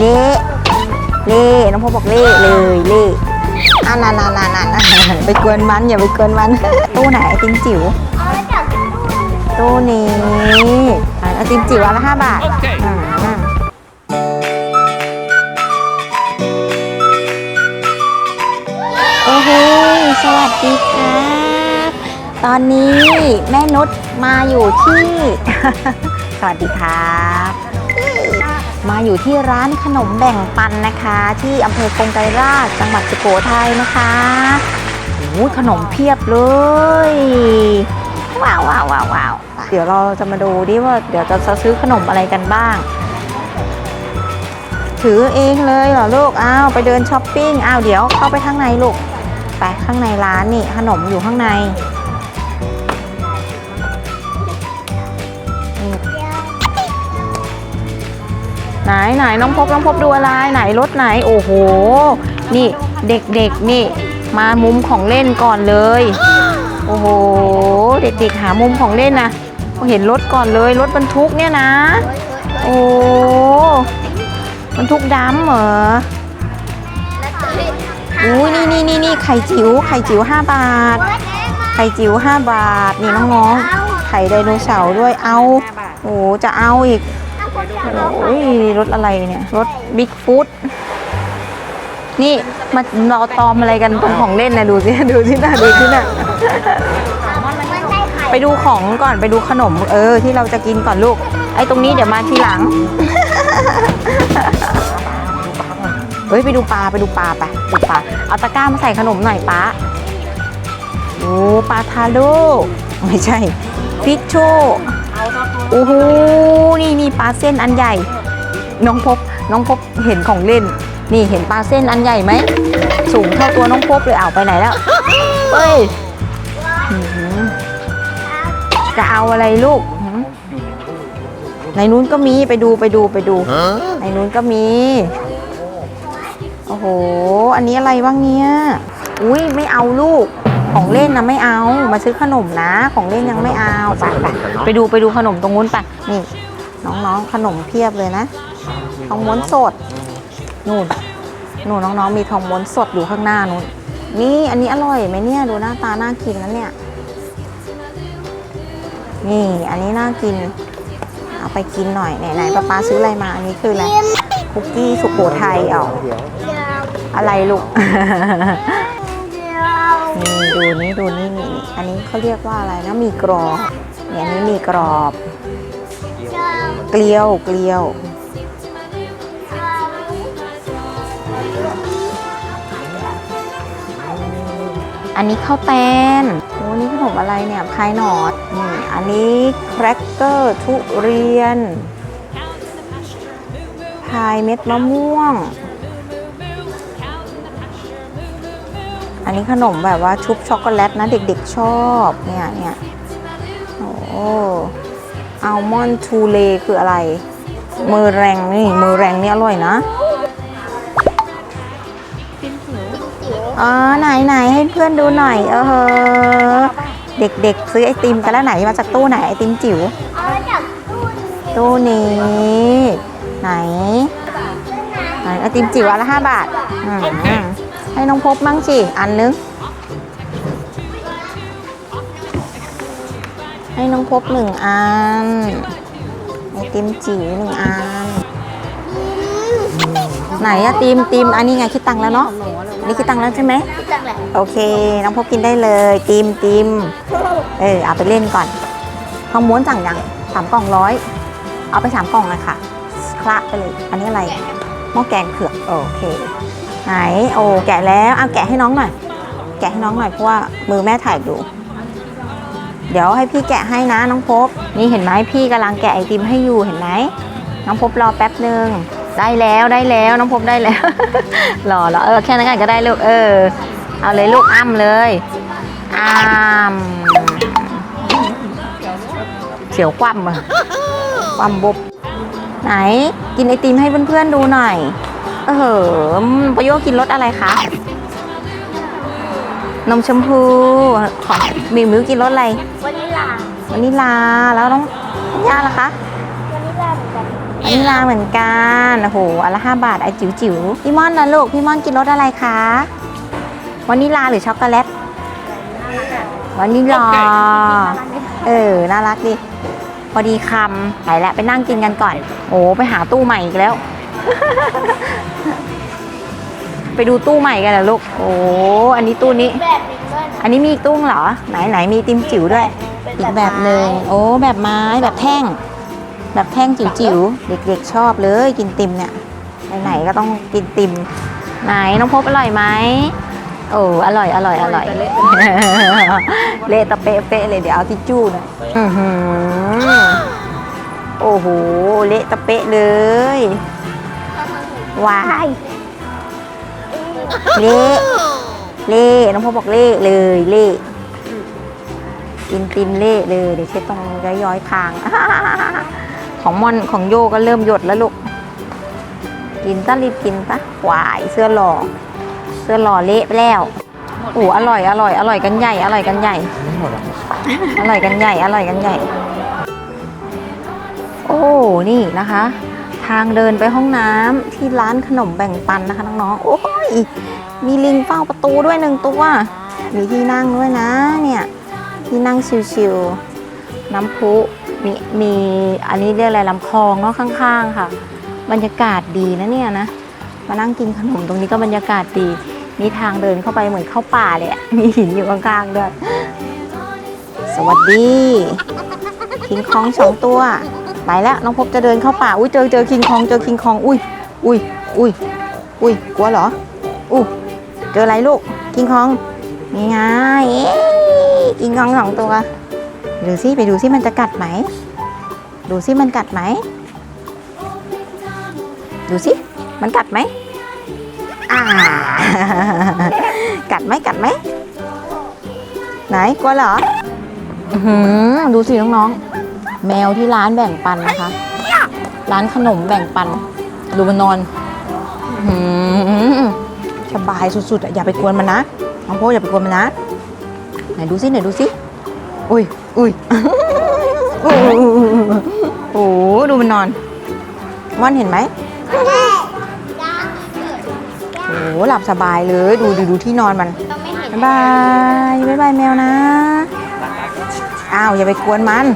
เละเละน้องพบบอกเละเลยเละอะนานนานนานนานไปกวนมันอย่าไปกวนมันตู้ไหนไอติมจิ๋วเอาไว้จากตู้นี้อะไอติมจิ๋วอันละห้าบาทอืมโอ้โหสวัสดีครับตอนนี้แม่นุชมาอยู่ที่ สวัสดีครับ มาอยู่ที่ร้านขนมแบ่งปันนะคะ ที่อำเภอกงไกรราชจังหวัดสุโขทัยนะคะโอ้ยขนมเพียบเลย ว้าวว้าวว้าววาวเดี๋ยวเราจะมาดูดิว่าเดี๋ยวจะซื้อขนมอะไรกันบ้าง ถือเองเลยเหรอลูกอ้าวไปเดินช้อปปิ้งอ้าวเดี๋ยวเข้าไปข้างในลูกไปข้างในร้านนี่ขนมอยู่ข้างใน ไหนไหนน้องพบน้องพบดูอะไรไหนรถไหนโอ้โห นี่เด็กๆนี่ มามุมของเล่นก่อนเลย โอ้โห เด็กๆหามุมของเล่นนะเห็นรถก่อนเลยรถบรรทุกเนี่ยนะ โอ้บรรทุกดำเหรออุ้ยนี่นี่นี่นี่ไข่จิ๋วไข่จิ๋ว5บาท ไข่จิ๋ว5บาท นี่น้องๆไข่ไดโนเสาร์ด้วยเอาโอ้จะเอาอีก โอ้ยรถอะไรเนี่ย รถบิ๊กฟุตนี่มารอตอมอะไรกันตรงของเล่นนะดูสิดูที่หน้าดูที่หน้าไปดูของก่อนไปดูขนม เออ ที่เราจะกินก่อนลูก ไอ้ตรงนี้เดี๋ยวมาทีหลัง เฮ้ยไปดูปลาไปดูปลาไปดูปลาเอาตะกร้ามาใส่ขนมหน่อยป้าโอ้ปลาทาโร่ไม่ใช่ ฟิชโช โอ้โหนี่นี่ปลาเส้นอันใหญ่ น้องพบน้องพบเห็นของเล่น นี่เห็นปลาเส้นอันใหญ่ไหมสูงเท่าตัวน้องพบเลยเอาไปไหนแล้วเฮ้ยจะเอาอะไรลูก ในนู้นก็มีไปดูไปดูไปดู ในนู้นก็มี โอ้โห อันนี้อะไรบ้างเนี่ย อุ้ยไม่เอาลูก ของเล่นนะไม่เอา มาซื้อขนมนะ ของเล่นยังไม่เอาไปไปไปดูไปดูขนมตรงนู้นไปนี่ น้องๆขนมเพียบเลยนะทองม้วนสดนู่นนู่นน้องๆมีทองม้วนสดอยู่ข้างหน้านู่นนี่อันนี้อร่อยไหมเนี่ยดูหน้าตาน่ากินนะเนี่ยนี่อันนี้น่ากินเอาไปกินหน่อยไหนๆป้าป้าซื้ออะไรมาอันนี้คืออะไรคุกกี้สุโขทัยเอ่าอะไรลูก นี่ดูนี่ดูนี่นี่อันนี้เขาเรียกว่าอะไรนะมีกรอบเนี่ยอันนี้มีกรอบ เกลียวเกลียวอันนี้ข้าวแตนโอ้นี่ขนมอะไรเนี่ยพายหนอดนี่อันนี้แครกเกอร์ทุเรียนพายเม็ดมะม่วง อันนี้ขนมแบบว่าชุบช็อกโกแลตนะเด็กๆชอบเนี่ยเนี่ยโอ้อัลมอนด์ทูเลคืออะไร มือแรงนี่มือแรงนี่อร่อยนะอ๋อไหนไหนให้เพื่อนดูหน่อย เออเด็กๆ ซื้อไอติมกันแล้วไหนมาจากตู้ไหนไอติมจิ๋วอาไว้จากตู้นี้ตู้นี้ไหนไหน ไอติมจิ๋วอันละห้าบาทอืม ให้น้องพบบ้างสิ อันนึง ให้น้องพบหนึ่งอันไอติมจิ๋วหนึ่งอัน ไหนอะติมติมอันนี้ไงคิดตังค์แล้วเนาะนี่คิดตังค์แล้วใช่ไหมที่จังแหละโอเค น้องพบกินได้เลยติมติมเออเอาไปเล่นก่อนทองม้วนสั่งยังสามกล่องร้อยเอาไปสามกล่องเลยค่ะคละไปเลย อันนี้อะไรหม้อแกงเผือกโอเค ไหนโอ้แกะแล้วเอาแกะให้น้องหน่อย แกะให้น้องหน่อยเพราะว่ามือแม่ถ่ายอยู่ เดี๋ยวให้พี่แกะให้นะน้องพบ นี่เห็นไหมพี่กำลังแกะไอติมให้อยู่เห็นไหมน้องพบรอแป๊บหนึ่งได้แล้วได้แล้วน้องพบได้แล้วรอแล้วเออแค่นั้นก็ได้ลูกเออ เอาเลยลูกอ้ำเลยอ้ำเสียวคว่ำอะคว่ำบบไหนกินไอติมให้เพื่อนๆดูหน่อย เออประโยชน์กินรสอะไรคะ นมชมพูของมิวมิวกินรสอะไรวานิลลาวานิลา แล้วน้องย่าล่ะคะวานิลลาเหมือนกันอันนี้ลาเหมือนกัน โอ้โหอันละห้าบาทไอจิ๋วจิ๋วๆพี่ม่อนนะลูก พี่ม่อนกินรสอะไรคะ วานิลาหรือช็อกโกแลต วานิลา เออ น่ารักดิ พอดีคำไปแล้วไปนั่งกินกันก่อน โอ้ไปหาตู้ใหม่อีกแล้ว ไปดูตู้ใหม่กันเหรอลูก โอ้ อันนี้ตู้นี้ แบบนี้ด้วยนะอันนี้มีอีกตุ้งเหรอ ไหนไหนมีติมจิ๋วด้วยอีกแบบหนึ่งโอ้ แบบไม้ แบบแท่ง แบบแท่งจิ๋วๆ เด็กๆชอบเลยกินติมเนี่ย ไหนๆก็ต้องกินติม ไหนน้องพบอร่อยไหมโอ้อร่อย อร่อย อร่อย เละตะเป๊ะเป๊ะเลยเดี๋ยวเอาทิชชู่หนะอื้อหือโอ้โห เละตะเป๊ะเลย วายเละเละน้องพบบอกเละเลยเละกินติมเละเลยเดี๋ยวเช็ดตรงย้อยๆคาง ของมอนของโยก็เริ่มหยดแล้วลูก กินซะรีบกินซะหวายเสื้อหล่อ เสื้อหล่อเละไปแล้วโอ้อร่อยอร่อยอร่อยกันใหญ่อร่อยกันใหญ่อร่อยกันใหญ่อร่อยกันใหญ่ โอ้ นี่นะคะ ทางเดินไปห้องน้ำที่ร้านขนมแบ่งปันนะคะน้องๆ โอ้ย มีลิงเฝ้าประตูด้วยหนึ่งตัว มีที่นั่งด้วยนะเนี่ยที่นั่งชิวๆน้ำพุมีมีอันนี้เรียกอะไรลำคลองเนาะข้างๆค่ะ บรรยากาศดีนะเนี่ยนะ มานั่งกินขนมตรงนี้ก็บรรยากาศดี มีทางเดินเข้าไปเหมือนเข้าป่าเลยมีหินอยู่ข้างๆด้วย สวัสดีคิงคองสองตัว ไปแล้วน้องพบจะเดินเข้าป่าอุ้ยเจอเจอคิงคองเจอคิงคองอุ้ยอุ้ยอุ้ยอุ้ยกลัวเหรออู้เจออะไรลูกคิงคองนี่ไงเอ๊ะคิงคองสองตัวดูสิไปดูสิมันจะกัดไหมดูสิมันกัดไหมดูสิมันกัดไหมอ่ากัดไหมกัดไหมไหนกลัวเหรออื้อหือดูสิน้องๆ แมวที่ร้านแบ่งปันนะคะ ร้านขนมแบ่งปันดูมันนอนสบายสุดๆอย่าไปกวนมันนะน้องโพอย่าไปกวนมันนะไหนดูสิไหนดูสิอุ้ยอุ้ยโอ้โหดูมันนอนว่านเห็นไหมโอ้โหหลับสบายเลยดูดูดูที่นอนมันต้องไม่เห็นบ๊ายบาย บ๊ายบายแมวนะ อ้าวอย่าไปกวนมัน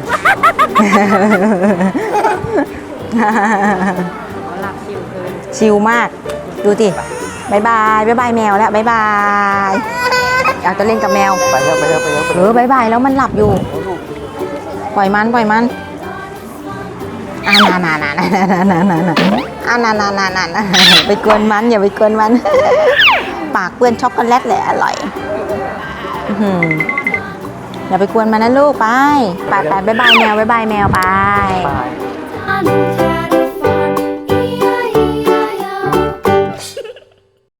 หลับชิลเกินชิวมาก ดูสิบายบายบายบายแมวแล้วบายบายอยากจะเล่นกับแมวไปแล้วไปแล้วไปแล้วเออบายบายแล้วมันหลับอยู่ ปล่อยมันปล่อยมันอ่านานานานานานานาอ่านานานานานไปกวนมันอย่าไปกวนมัน ปากเปื้อนช็อกโกแลตเลยอร่อย อื อหืออย่าไปกวนมันนะลูกไปไปไปบายบายแมวบายบายแมวไปไปอัน